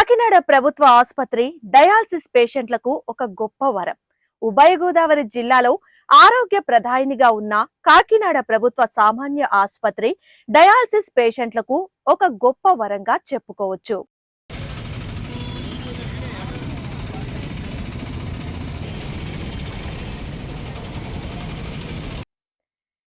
కాకినాడ ప్రభుత్వ ఆసుపత్రి డయాలసిస్ పేషెంట్లకు ఒక గొప్ప వరం. ఉభయ గోదావరి జిల్లాలో ఆరోగ్య ప్రధానిగా ఉన్న కాకినాడ ప్రభుత్వ సామాన్య ఆసుపత్రి డయాలసిస్ పేషెంట్లకు ఒక గొప్ప వరంగా చెప్పుకోవచ్చు.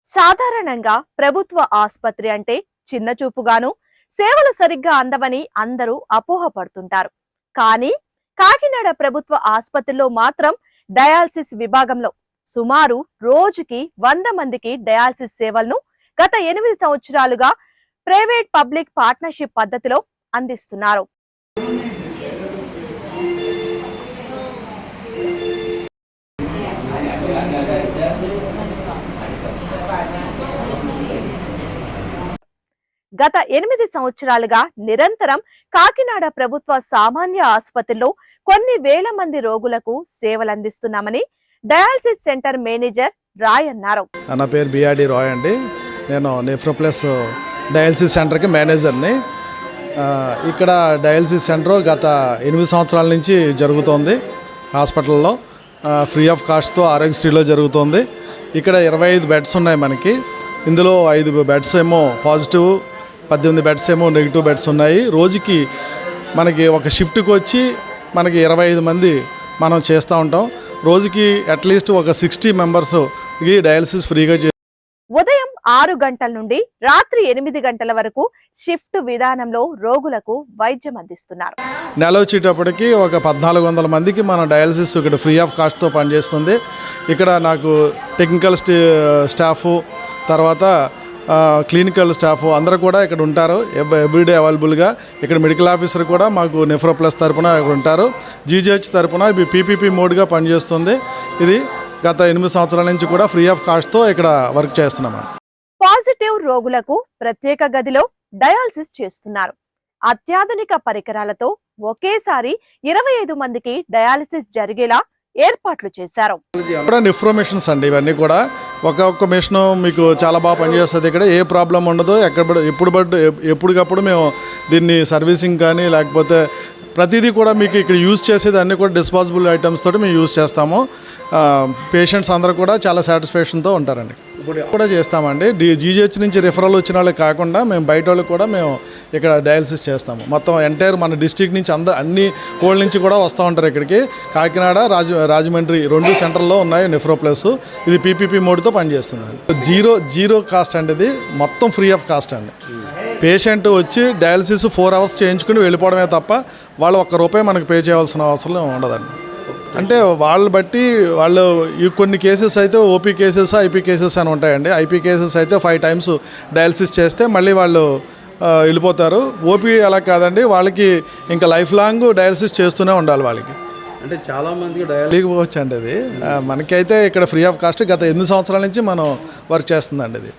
సాధారణంగా ప్రభుత్వ ఆసుపత్రి అంటే చిన్న చూపుగాను సేవలు సరిగ్గా అందవని అందరూ అపోహపడుతుంటారు. కానీ కాకినాడ ప్రభుత్వ ఆసుపత్రిలో మాత్రం డయాలసిస్ విభాగంలో సుమారు రోజుకి వంద మందికి డయాలసిస్ సేవలను గత ఎనిమిది సంవత్సరాలుగా ప్రైవేట్ పబ్లిక్ పార్ట్నర్షిప్ పద్ధతిలో అందిస్తున్నారు. గత ఎనిమిది సంవత్సరాలుగా నిరంతరం కాకినాడ ప్రభుత్వ సామాన్య ఆసుపత్రిలో కొన్ని వేల మంది రోగులకు సేవలందిస్తున్నామని డయాలసిస్ సెంటర్ మేనేజర్ రాయ్ అన్నారు. నా పేరు బిఆర్డి రాయ్ అండి. నేను నెఫ్రోప్లస్ డయాలసిస్ సెంటర్కి మేనేజర్ని. ఇక్కడ డయాలసిస్ సెంటర్ గత ఎనిమిది సంవత్సరాల నుంచి జరుగుతోంది హాస్పిటల్లో. ఫ్రీ ఆఫ్ కాస్ట్తో ఆరోగ్యశ్రీలో జరుగుతోంది. ఇక్కడ ఇరవై ఐదు బెడ్స్ ఉన్నాయి మనకి. ఇందులో ఐదు బెడ్స్ ఏమో పాజిటివ్ పద్దెనిమిది బెడ్స్ ఏమో నెగిటివ్ బెడ్స్ ఉన్నాయి. రోజుకి మనకి ఒక షిఫ్ట్కి వచ్చి మనకి ఇరవై ఐదు మంది మనం చేస్తూ ఉంటాం. రోజుకి అట్లీస్ట్ ఒక సిక్స్టీ మెంబర్స్కి డయాలసిస్ ఫ్రీగా ఉదయం ఆరు గంటల నుండి రాత్రి ఎనిమిది గంటల వరకు షిఫ్ట్ విధానంలో రోగులకు వైద్యం అందిస్తున్నారు. నెల వచ్చేటప్పటికి ఒక పద్నాలుగు వందల మందికి మన డయాలసిస్ ఇక్కడ ఫ్రీ ఆఫ్ కాస్ట్తో పనిచేస్తుంది. ఇక్కడ నాకు టెక్నికల్ స్టే స్టాఫ్ తర్వాత క్లినికల్ స్టాఫ్ అందరూ కూడా ఇక్కడ ఉంటారు. ఎవ్- ఎవ్రీడే అవైలబుల్గా ఇక్కడ మెడికల్ ఆఫీసర్ కూడా మాకు నెఫ్రో ప్లస్ తరపున ఇక్కడ ఉంటారు. జీజీహెచ్ తరపున ఇది పీపీపీ మోడ్గా పనిచేస్తుంది. ఇది గత ఎనిమిది సంవత్సరాల నుంచి కూడా ఫ్రీ ఆఫ్ కాస్ట్తో ఇక్కడ వర్క్ చేస్తున్నాం పాజిటివ్ రోగులకు ప్రత్యేక గదిలో డయాలసిస్ చేస్తున్నారు. అత్యాధునిక పరికరాలతో ఒకేసారి ఇరవై ఐదు మందికి డయాలసిస్ జరిగేలా ఏర్పాట్లు చేశారు. కూడా ఇన్ఫర్మేషన్స్ అండి ఇవన్నీ కూడా. ఒక్కొక్క మిషన్ మీకు చాలా బాగా పనిచేస్తుంది ఇక్కడ. ఏ ప్రాబ్లం ఉండదు. ఎక్కడ పడ- ఎప్పుడు పడ్డ ఎప్పటికప్పుడు మేము దీన్ని సర్వీసింగ్ కానీ లేకపోతే ప్రతిదీ కూడా మీకు ఇక్కడ యూజ్ చేసేది అన్నీ కూడా డిస్పాజిబుల్ ఐటమ్స్ తోటి మేము యూజ్ చేస్తాము. పేషెంట్స్ అందరూ కూడా చాలా సాటిస్ఫాక్షన్తో ఉంటారండి. ఇప్పుడు కూడా చేస్తామండి. జీజీహెచ్ నుంచి రిఫరల్ వచ్చిన వాళ్ళకి కాకుండా మేము బయట వాళ్ళకి కూడా మేము ఇక్కడ డయాలసిస్ చేస్తాము. మొత్తం ఎంటైర్ మన డిస్టిక్ నుంచి అంద అన్ని కోళ్ళ నుంచి కూడా వస్తూ ఉంటారు ఇక్కడికి. కాకినాడ రాజ రాజమండ్రి రెండు సెంటర్లో ఉన్నాయి నెఫ్రో ప్లస్ ఇది పీపీపీ మోడ్తో పనిచేస్తుంది జీరో జీరో కాస్ట్ అండి ఇది. మొత్తం ఫ్రీ ఆఫ్ కాస్ట్ అండి. పేషెంట్ వచ్చి డయాలసిస్ ఫోర్ అవర్స్ చేయించుకుని వెళ్ళిపోవడమే తప్ప వాళ్ళు ఒక్క రూపాయి మనకు పే చేయాల్సిన అవసరం ఉండదండి. అంటే వాళ్ళు బట్టి వాళ్ళు ఈ కొన్ని కేసెస్ అయితే ఓపీ కేసెస్ ఐపీ కేసెస్ అని ఉంటాయండి. ఐపీ కేసెస్ అయితే ఫైవ్ టైమ్స్ డయాలసిస్ చేస్తే మళ్ళీ వాళ్ళు వెళ్ళిపోతారు. ఓపీ అలా కాదండి. వాళ్ళకి ఇంకా లైఫ్ లాంగ్ డయాలసిస్ చేస్తూనే ఉండాలి వాళ్ళకి. అంటే చాలా మందికి డయాలి తెలియకపోవచ్చు అండి అది మనకైతే ఇక్కడ ఫ్రీ ఆఫ్ కాస్ట్ గత ఎనిమిది సంవత్సరాల నుంచి మనం వర్క్ చేస్తుందండి ఇది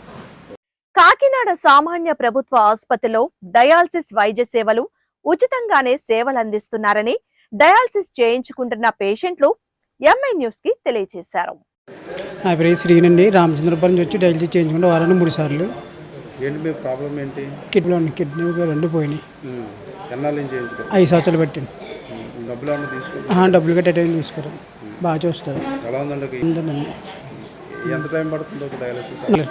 కాకినాడ సామాన్య ప్రభుత్వ ఆసుపత్రిలో డయాలసిస్ వైద్య సేవలు ఉచితంగానే సేవలు అందిస్తున్నారని డయాలసిస్ చేయించుకుంటున్న పేషెంట్లు ఎంఐ న్యూస్కి తెలియజేశారు. నా పేరు శ్రీనండి రామచంద్రపురం నుంచి వచ్చి డైలీ చేయించుకుంటే వారానికి మూడు సార్లు. ఏంటి మీ ప్రాబ్లం ఏంటి? కిడ్నీలో కిడ్నీ రెండు పోయినాయి. ఐదు సంవత్సరాలు పెట్టాను డబ్బులు కట్టే టైం తీసుకోరు బాగా చూస్తారు. ఎంత టైం పడుతుందో ఒక డయాలసిస్?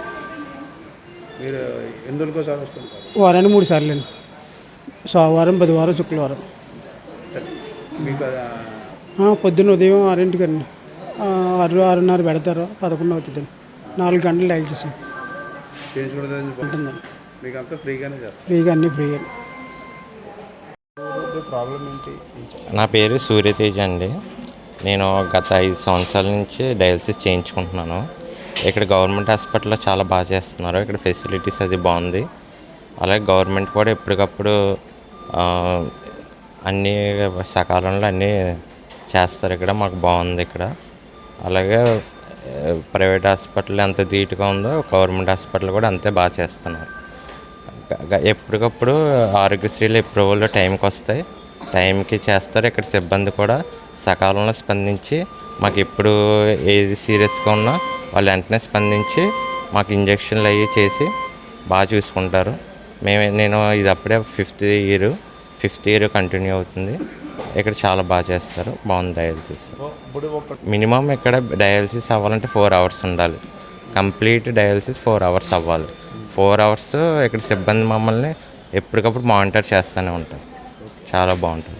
మీరు ఎన్ని రోజులకోసారి వస్తుంటారు? వారానికి మూడు సార్లు అండి. సోమవారం బుధవారం శుక్రవారం. మీకు పొద్దున్న ఉదయం ఆరింటికి అండి. ఆరు ఆరున్నర పెడతారు పదకొండు అవుతుంది. నాలుగు గంటలు డైల్ చేసాం ఉంటుందండి. మీకు అంతా ఫ్రీగానే చేస్తారు. ఫ్రీగా అన్నీ ఫ్రీగా. ప్రాబ్లం ఏంటి? నా పేరు సూర్యతేజ్ అండి. నేను గత ఐదు సంవత్సరాల నుంచి డయాలసిస్ చేయించుకుంటున్నాను. ఇక్కడ గవర్నమెంట్ హాస్పిటల్లో చాలా బాగా చేస్తున్నారు. ఇక్కడ ఫెసిలిటీస్ అది బాగుంది. అలాగే గవర్నమెంట్ కూడా ఎప్పటికప్పుడు ఆ, అన్నీ సకాలంలో అన్నీ చేస్తారు ఇక్కడ. మాకు బాగుంది ఇక్కడ. అలాగే ప్రైవేట్ హాస్పిటల్ ఎంత ధీటుగా ఉందో గవర్నమెంట్ హాస్పిటల్ కూడా అంతే బాగా చేస్తున్నారు. ఎప్పటికప్పుడు ఆరోగ్యశ్రీలు ఎప్రూవల్ టైంకి వస్తాయి. టైంకి చేస్తారు. ఇక్కడ సిబ్బంది కూడా సకాలంలో స్పందించి మాకు ఎప్పుడు ఏది సీరియస్గా ఉన్నా వాళ్ళు వెంటనే స్పందించి మాకు ఇంజక్షన్లు అవి చేసి బాగా చూసుకుంటారు. మేము నేను ఇది అప్పుడే fifth year. Fifth year continue అవుతుంది. ఇక్కడ చాలా బాగా చేస్తారు. బాగుంది డయాలసిస్. మినిమం ఇక్కడ డయాలసిస్ అవ్వాలంటే ఫోర్ అవర్స్ ఉండాలి. కంప్లీట్ డయాలసిస్ ఫోర్ అవర్స్ అవ్వాలి. ఫోర్ అవర్స్ ఇక్కడ సిబ్బంది మమ్మల్ని ఎప్పటికప్పుడు మానిటర్ చేస్తూనే ఉంటారు. చాలా బాగుంటుంది.